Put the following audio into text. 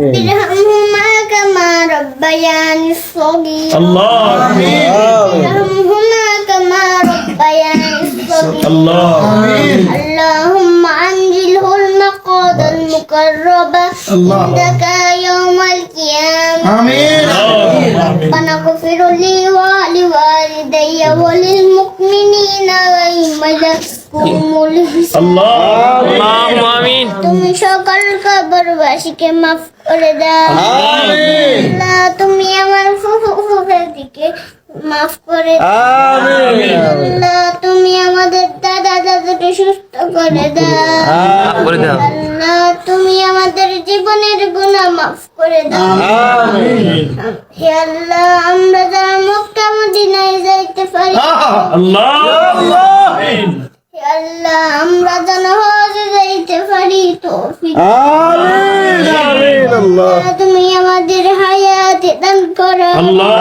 ارحمهما كما ربياني صغيرا. الله ارحمهما كما ربياني صغيرا. الله اللهم أنزله المقعد المقرب عندك يوم القيامة. آمين. ربنا اغفر لي ولوالدي وللمؤمنين ويوم الله الحساب اللهم آمين. আমার কবরবাসীকে মাফ করে দাও। আল্লাহ তুমি আমার ফুফুফুফুকে মাফ করে দাও। আল্লাহ তুমি আমাদের দাদা দাদাকে সুস্থ করে দাও। আল্লাহ তুমি আমাদের জীবনের গুনাহ মাফ করে দাও। হে আল্লাহ আমরা যারা মক্কা মদিনায় যাইতে পারি। আল্লাহ। আল্লাহ হে আল্লাহ আমরা আমিন আমিন আল্লাহ। তুমি আমাদের হায়াত দান করো। আল্লাহ।